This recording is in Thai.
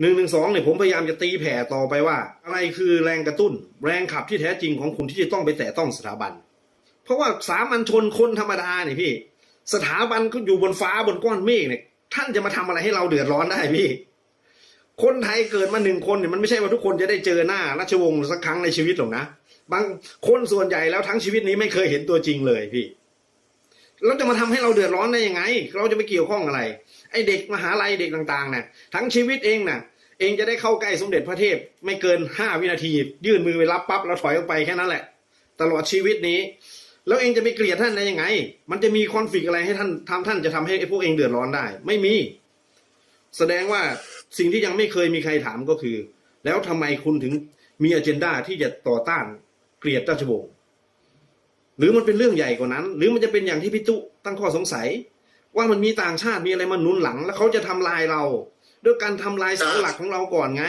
หนึ่งหนึ่งสองเนี่ยผมพยายามจะตีแผ่ต่อไปว่า อะไรคือแรงกระตุ้น แรงขับที่แท้จริงของคุณที่จะต้องไปแตะต้องสถาบัน เพราะว่าสามัญชนคนธรรมดาเนี่ยพี่ สถาบันก็อยู่บนฟ้าบนก้อนเมฆเนี่ย ท่านจะมาทำอะไรให้เราเดือดร้อนได้พี่ คนไทยเกิดมาหนึ่งคนเนี่ยมันไม่ใช่ว่าทุกคนจะได้เจอหน้าราชวงศ์สักครั้งในชีวิตหรอกนะบางคนส่วนใหญ่แล้วทั้งชีวิตนี้ไม่เคยเห็นตัวจริงเลยพี่ เราจะมาทำให้เราเดือดร้อนได้ยังไง เราจะไปเกี่ยวข้องอะไร ไอเด็กมหาลัยเด็กต่างๆน่ะทั้งชีวิตเองน่ะ เองจะได้เข้าใกล้สมเด็จพระเทพ ไม่เกินห้าวินาที ยื่นมือไปรับปั๊บแล้วถอยออกไปแค่นั้นแหละ ตลอดชีวิตนี้ แล้วเองจะไปเกลียดท่านได้ยังไง มันจะมีคอนฟ lict อะไรให้ท่านทำท่านจะทำให้ไอ้พวกเองเดือดร้อนได้ ไม่มี แสดงว่าสิ่งที่ยังไม่เคยมีใครถามก็คือ แล้วทำไมคุณถึงมีอ g e n d a ที่จะต่อต้านเกลียดราชวงศ์ หรือมันเป็นเรื่องใหญ่กว่านั้น หรือมันจะเป็นอย่างที่พี่ตุตั้งข้อสงสัย ว่ามันมีต่างชาติมีอะไรมาหนุนหลัง แล้วเขาจะทำลายเรา ด้วยการทำลายเสาหลักของเราก่อนไง